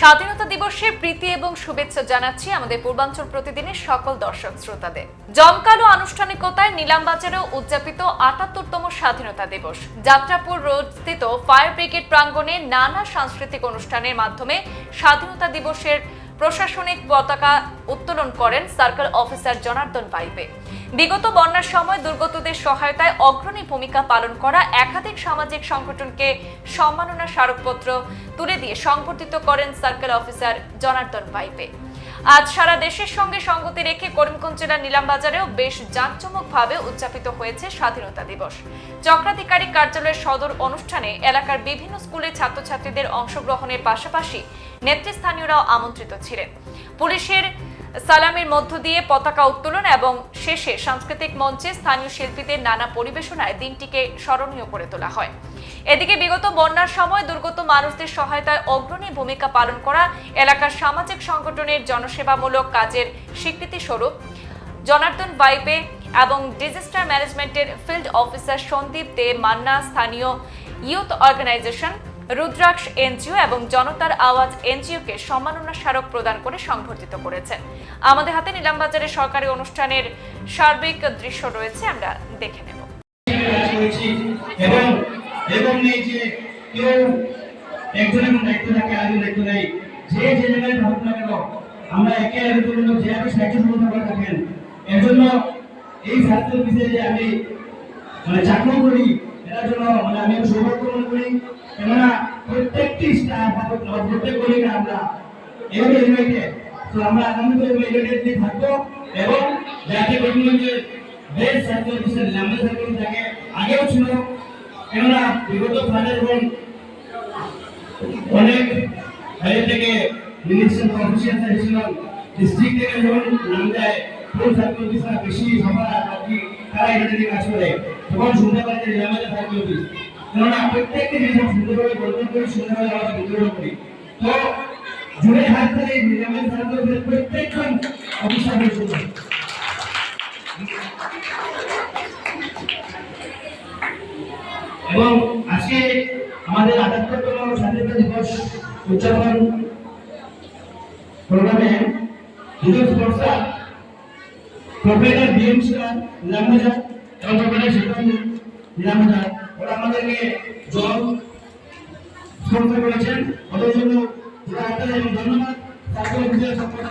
স্বাধীনতা দিবসে প্রীতি এবং শুভেচ্ছা জানাচ্ছি আমাদের পূর্বাঞ্চল প্রতিদিনের সকল দর্শক শ্রোতাদের। জমকালো আনুষ্ঠানিকতায় নিলামবাজারে উদযাপিত আটাত্তরতম স্বাধীনতা দিবস। যাত্রাপুর রোড স্থিত ফায়ার ব্রিগেড প্রাঙ্গনে নানা সাংস্কৃতিক অনুষ্ঠানের মাধ্যমে স্বাধীনতা দিবসের প্রশাসনিক পতাকা উত্তোলন করেন সার্কেল অফিসার জনার্দন পাইপে। বিগত বন্যার সময় দুর্গতদের সহায়তায় অগ্রণী ভূমিকা পালন করা একাধিক সামাজিক সংগঠনকে সম্মাননা স্মারকপত্র তুলে দিয়ে সংবর্ধিত করেন সার্কেল অফিসার জনার্দন পাইপে। আজ সারা দেশের সঙ্গে সঙ্গতি রেখে করিমগঞ্জ জেলার নিলামবাজারেও বেশ জাঁকজমকভাবে উদযাপিত হয়েছে স্বাধীনতা দিবস। চক্রাধিকারী কার্যালয়ের সদর অনুষ্ঠানে এলাকার বিভিন্ন স্কুলের ছাত্রছাত্রীদের অংশগ্রহণের পাশাপাশি নেতৃস্থানীয়রাও আমন্ত্রিত ছিলেন। পুলিশের সালামের মধ্য দিয়ে পতাকা উত্তোলন এবং শেষে সাংস্কৃতিক মঞ্চে স্থানীয় শিল্পীদের নানা পরিবেশনায় দিনটিকে স্মরণীয় করে তোলা হয়। এদিকে বিগত বন্যার সময় দুর্গত মানুষদের সহায়তায় অগ্রণী ভূমিকা পালন করা এলাকার সামাজিক সংগঠনের জনসেবামূলক কাজের স্বীকৃতি স্বরূপ জনার্দন বাইপে এবং ডিজাস্টার ম্যানেজমেন্টের ফিল্ড অফিসার সন্দীপ দে মান্না, স্থানীয় ইউথ অর্গানাইজেশন, রুদ্রাক্ষ এনজিও এবং জনতার আওয়াজ এনজিওকে সম্মাননা স্মারক প্রদান করে সংবর্ধিত করেছেন আমাদের হাতে নিলামবাজারের সরকারি অনুষ্ঠানের সার্বিক দৃশ্য রয়েছে, আমরা দেখে নেব। এবং এই যে কেউ একজন এবং দায়িত্ব থাকে আরেকজন দায়িত্ব নেই, যে যে জায়গায় থাকুক না কেন, আমরা একে আরেকজন জন্য যেভাবে সাহায্য সহযোগিতা করে থাকেন। এর জন্য এই ছাত্র বিষয়ে যে আমি মানে চাকরি করি, এটার জন্য মানে আমি সৌভাগ্য মনে করি। কেননা প্রত্যেকটি স্টাফ প্রত্যেক করি না আমরা এভাবে ইউনাইটেড তো আমরা আগামী দিনে ইউনাইটেড দিয়ে থাকব এবং যাতে করিমগঞ্জের বেশ ছাত্র বিষয় লাম্বা সার্কেল আগেও ছিল কেননা বিগত সালের এবং অনেক বাইরে থেকে মিনিস্টার অফিসিয়াল ছিল ডিস্ট্রিক্ট থেকে যখন নাম যায় কোন ছাত্র অফিসরা বেশি সবার কি তারা এটা থেকে কাজ করে। তখন শুনতে পারে যে আমাদের ছাত্র অফিস কেননা প্রত্যেককে যেসব সুন্দরভাবে গঠন করি সুন্দরভাবে আমরা বিতরণ করি তো জুড়ে হাত ধরে নিজামের ছাত্র অফিসের প্রত্যেকজন অফিসার এবং আজকে আমাদের আটাত্তরতম স্বাধীনতা দিবস উদযাপন প্রোগ্রামে দুজন sponsor, professor BM Siraj Nilambazar এবং প্রফেসর শিক্ষক নিলামবাজার ওরা আমাদেরকে জল স্পন্সর করেছেন। ওদের জন্য ধন্যবাদ। তারপরে বিজয় সম্পর্কে